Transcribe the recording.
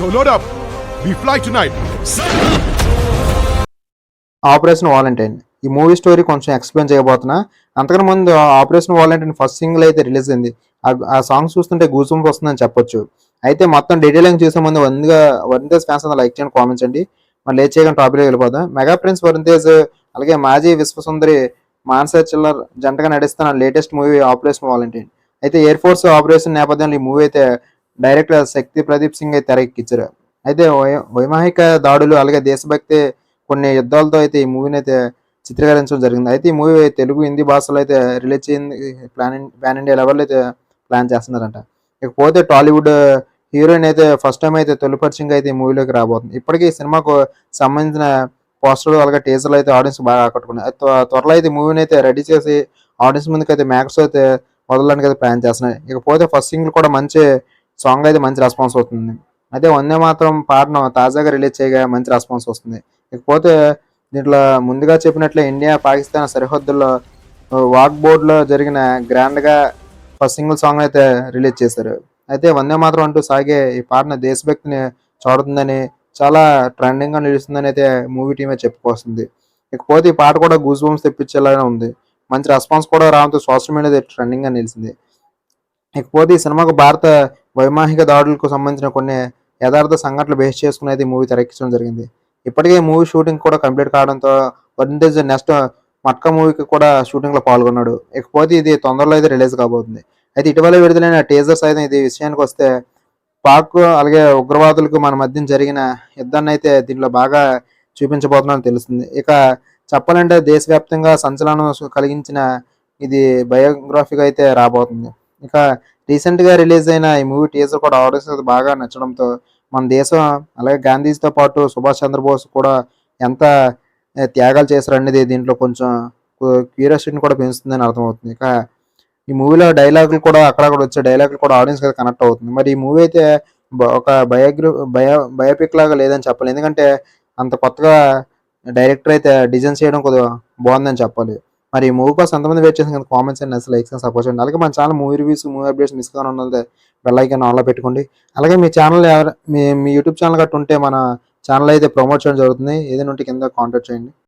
So load up. We fly tonight. Operation Valentine ఈ movie story కొంచెం explain చేయబోతున్నా. అంతకన్నా ముందు ఆపరేషన్ వాలంటైన్ ఫస్ట్ సింగిల్ అయితే రిలీజ్ అయింది. ఆ- సాంగ్ చూస్తుంటే గూజుంపు వస్తుందని చెప్పొచ్చు. అయితే మొత్తం డీటెయిలింగ్ చూసే ముందు వన్గా వరుణ్ ఫ్యాన్స్ అందరూ లైక్ చేయండి కామెంట్ చేయండి. మరి లేట్ చేయకుండా టాపిక్లో వెళ్ళిపోదాం. మెగా ప్రిన్స్ వరుణ్ అలాగే మాజీ విశ్వసుందరి మాన్సర్ చిల్లర్ జంటగా నటిస్తున్న లేటెస్ట్ మూవీ ఆపరేషన్ వాలంటైన్ అయితే ఎయిర్ ఫోర్స్ ఆపరేషన్ నేపథ్యంలో ఈ మూవీ అయితే డైరెక్టర్ శక్తి ప్రదీప్ సింగ్ అయితే తెరకెక్కించారు అయితే వై- వైవాహిక దాడులు అలాగే దేశభక్తి కొన్ని యుద్ధాలతో అయితే ఈ మూవీని అయితే చిత్రీకరించడం జరిగింది. అయితే ఈ మూవీ తెలుగు హిందీ భాషలో అయితే రిలీజ్ చేయింది ప్లాన్ ప్యాన్ ఇండియా లెవెల్ అయితే ప్లాన్ చేస్తున్నారంట. ఇకపోతే టాలీవుడ్ హీరోయిన్ అయితే ఫస్ట్ టైం అయితే తొలిపరి సింగ్ అయితే ఈ మూవీలోకి రాబోతుంది. ఇప్పటికీ ఈ సినిమాకు సంబంధించిన పోస్టర్లు అలాగే టీజర్లు అయితే ఆడియన్స్ బాగా ఆకట్టుకున్నాయి. త్వ- త్వరలో అయితే మూవీని అయితే రెడీ చేసి ఆడియన్స్ ముందుకు అయితే మ్యాక్స్ అయితే వదలడానికి అయితే ప్లాన్ చేస్తున్నాయి. ఇకపోతే ఫస్ట్ సింగిల్ కూడా మంచి సాంగ్ అయితే మంచి రెస్పాన్స్ అవుతుంది అదే వందే మాత్రం పాటను తాజాగా రిలీజ్ చేయగా మంచి రెస్పాన్స్ వస్తుంది. ఇకపోతే దీంట్లో ముందుగా చెప్పినట్లే ఇండియా పాకిస్తాన్ సరిహద్దుల్లో వాక్ బోర్డ్లో జరిగిన గ్రాండ్గా ఫస్ట్ సింగిల్ సాంగ్ అయితే రిలీజ్ చేశారు. అయితే వందే మాత్రం అంటూ సాగే ఈ పాటను దేశభక్తిని చాడుతుందని చాలా ట్రెండింగ్గా నిలుస్తుందని అయితే మూవీ టీమే చెప్పుకొస్తుంది. ఇకపోతే ఈ పాట కూడా గూస్ బంప్స్ తెప్పించేలానే ఉంది. మంచి రెస్పాన్స్ కూడా రావడంతో సోషల్ మీడియా ట్రెండింగ్గా నిలిచింది. ఇకపోతే ఈ సినిమాకు భారత వైమాహిక దాడులకు సంబంధించిన కొన్ని యథార్థ సంఘటనలు బేస్ చేసుకుని అయితే మూవీ తెరకెక్కించడం జరిగింది. ఇప్పటికే మూవీ షూటింగ్ కూడా కంప్లీట్ కావడంతో వరుణ్ తేజ్ నెక్స్ట్ మట్కా మూవీకి కూడా షూటింగ్లో పాల్గొన్నాడు. ఇకపోతే ఇది తొందరలో అయితే రిలీజ్ కాబోతుంది. అయితే ఇటీవల విడుదలైన టీజర్స్ అయితే ఇది విషయానికి వస్తే పాక్ అలాగే ఉగ్రవాదులకు మన మధ్య జరిగిన యుద్ధాన్ని అయితే దీంట్లో బాగా చూపించబోతున్నారని తెలుస్తుంది. ఇక చెప్పాలంటే దేశవ్యాప్తంగా సంచలనం కలిగించిన ఇది బయోగ్రఫీగా అయితే రాబోతుంది. ఇక రీసెంట్గా రిలీజ్ అయిన ఈ మూవీ టీజర్ కూడా ఆడియన్స్ బాగా నచ్చడంతో మన దేశం అలాగే గాంధీజీతో పాటు సుభాష్ చంద్రబోస్ కూడా ఎంత త్యాగాలు చేశారనేది దీంట్లో కొంచెం క్యూరియాసిటీని కూడా పెంచుతుందని అర్థమవుతుంది. ఇక ఈ మూవీలో డైలాగులు కూడా అక్కడక్కడ వచ్చే డైలాగులు కూడా ఆడియన్స్ కనెక్ట్ అవుతుంది. మరి ఈ మూవీ అయితే బ- ఒక బయోగ్రూ బయో బయోపిక్ లాగా లేదని చెప్పాలి. ఎందుకంటే అంత కొత్తగా డైరెక్టర్ అయితే డిజైన్ చేయడం కొద్దిగా బాగుందని చెప్పాలి. మరి ఈ మూవీ కోసం ఎంతమంది వెయిట్ చేసిన కామెంట్స్ అండ్ అసలు లైక్స్ సపోర్ట్ చేయండి అలాగే మన channel movie reviews movie updates miss కాని ఉన్నది బెల్ ఐకాన్ ఆన్లో పెట్టుకోండి. అలాగే మీ ఛానల్ ఎవరు మీ మీ యూట్యూబ్ ఛానల్ కట్టు ఉంటే మన ఛానల్ అయితే ప్రమోట్ చేయడం జరుగుతుంది. ఏదైనా ఉంటే కింద కాంటాక్ట్ చేయండి.